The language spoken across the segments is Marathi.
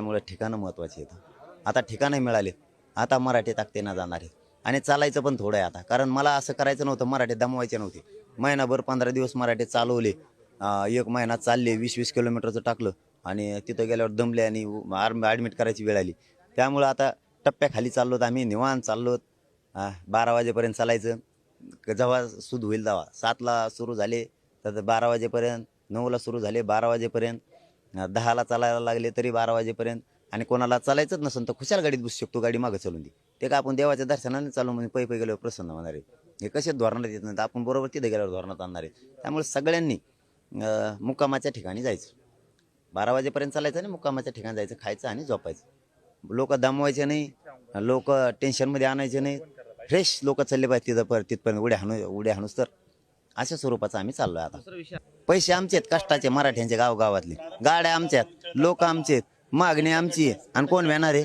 त्यामुळे ठिकाणं महत्त्वाची आहेत. आता ठिकाणं मिळाले आता मराठी ताकदीनं जाणार आहेत. आणि चालायचं पण थोडं आहे आता. कारण मला असं करायचं नव्हतं मराठी दमवायचे नव्हते. महिनाभर पंधरा दिवस मराठी चालवले. एक महिना चालले वीस वीस किलोमीटरचं टाकलं. आणि तिथं गेल्यावर दमले आणि आर्म ॲडमिट करायची वेळ आली. त्यामुळं आता टप्प्याखाली चाललो तर आम्ही निवांत चाललो बारा वाजेपर्यंत चालायचं. जेव्हा सुद होईल तेव्हा. सातला सुरू झाले तर बारा वाजेपर्यंत नऊला सुरू झाले बारा वाजेपर्यंत. दहाला चालायला लागले तरी बारा वाजेपर्यंत आणि कोणाला चालायचंच नसेल तर खुशाल गाडीत बसू शकतो गाडी मागं चालून दे. ते का आपण देवाच्या दर्शनाने चालू म्हणजे पै पै गेल्यावर प्रसन्न होणार आहे. हे कसे धोरणात येत नाही तर आपण बरोबर तिथे गेल्यावर धोरणात आणणार आहे. त्यामुळे सगळ्यांनी मुक्कामाच्या ठिकाणी जायचं. बारा वाजेपर्यंत चालायचं आणि मुक्कामाच्या ठिकाणी जायचं खायचं आणि झोपायचं. लोक दमवायचे नाही लोक टेन्शनमध्ये आणायचे नाही. फ्रेश लोक चालले पाहिजे तिथं पर तिथपर्यंत उड्या हाणू उड्या हाणूस तर. अशा स्वरूपाचं आम्ही चाललोय आता. दुसरा विषय पैसे आमचे आहेत कष्टाचे मराठ्यांचे गाव गावातले गाड्या आमच्या आहेत लोक आमचे आहेत मागणी आमची आहे. आणि कोण भेणार आहे?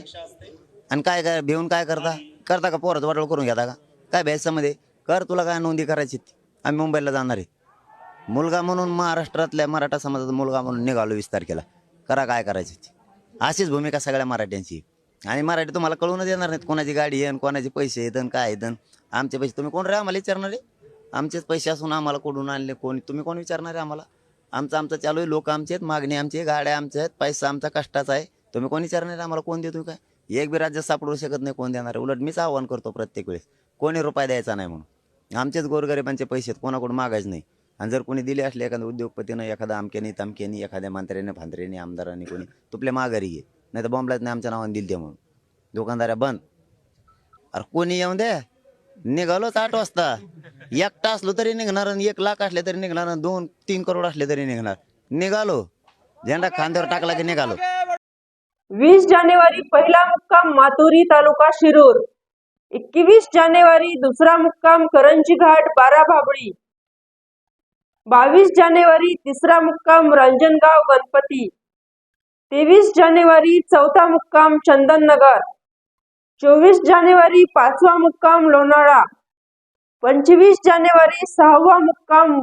आणि काय काय भिवून काय करता? करता का पोराचं वाटोळ करून घेता का? काय भ्यायच्यामध्ये कर तुला काय नोंदी करायची आम्ही मुंबईला जाणार आहे. मुलगा म्हणून महाराष्ट्रातल्या मराठा समाजाचा मुलगा म्हणून निघालो वीस तारखेला. करा काय करायची अशीच भूमिका सगळ्या मराठ्यांची आहे. आणि मराठी तुम्हाला कळूनच येणार नाहीत कोणाची गाडी आहे कोणाचे पैसे आहेत काय आहेत आमचे पैसे तुम्ही कोण रे आम्हाला विचारणार आहे? आमचेच पैसे असून आम्हाला कुठून आणले कोण? तुम्ही कोण विचारणार आहे आम्हाला? आमचं आमचं चालू आहे. लोक आमचे आहेत मागणी आमची आहे गाड्या आमच्या आहेत पैसा आमचा कष्टाचा आहे. तुम्ही कोण विचारणार आहे आम्हाला कोण देतो काय? एक बी राज्य सापडू शकत नाही कोण देणार उलट मीच आव्हान करतो प्रत्येक वेळेस. कोणी रुपये द्यायचा नाही म्हणून. आमचेच गोरगरिबांचे पैसे आहेत कोणाकडून मागायचं नाही. आणि जर कोणी दिले असले एखाद्या उद्योगपतीनं एखाद्या अमक्यानी तमक्यानी एखाद्या मंत्र्याने फांत्र्याने आमदारांनी कोणी तुपल्या माघारी घे. नाही तर बॉम्बलाच नाही आमच्या नावाने दिली ते म्हणून. दुकानदाऱ्या बंद. अरे कोणी येऊन द्या निघालोच आठ वाजता. एकटा असलो तरी निघणार आणि एक लाख असले तरी निघणार आणि दोन तीन करोड असले तरी निघणार. निघालो. झेंडा खांद्यावर टाकला की निघालो. वीस जानेवारी पहिला मुक्काम मातुरी तालुका शिरूर. एकवीस जानेवारी दुसरा मुक्काम करंजी घाट बारा भाबळी. बावीस जानेवारी तिसरा मुक्काम रंजनगाव गणपती. तेवीस जानेवारी चौथा मुक्काम चंदननगर. चोवीस जानेवारी पाचवा मुक्काम लोणाळा. पंचवीस जानेवारी सहावा मुक्काम.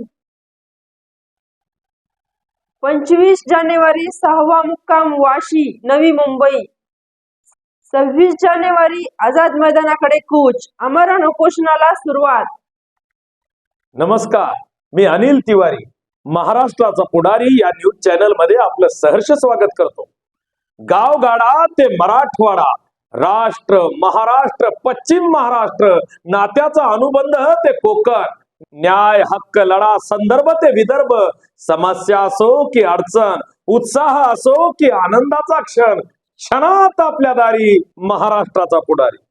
पंचवीस जानेवारी सहावा मुक्काम वाशी नवी मुंबई. सव्वीस जानेवारी आझाद मैदानाकडे कूच आमरण उपोषणाला सुरुवात. नमस्कार मी अनिल तिवारी महाराष्ट्राचा पुढारी या न्यूज चॅनलमध्ये आपलं सहर्ष स्वागत करतो. गावगाडा ते मराठवाडा राष्ट्र महाराष्ट्र पश्चिम महाराष्ट्र नात्याचा अनुबंध ते कोकण. न्याय हक्क लढा संदर्भ ते विदर्भ. समस्या असो की अडचण उत्साह असो की आनंदाचा क्षण क्षणात आपल्या दारी महाराष्ट्राचा पुढारी.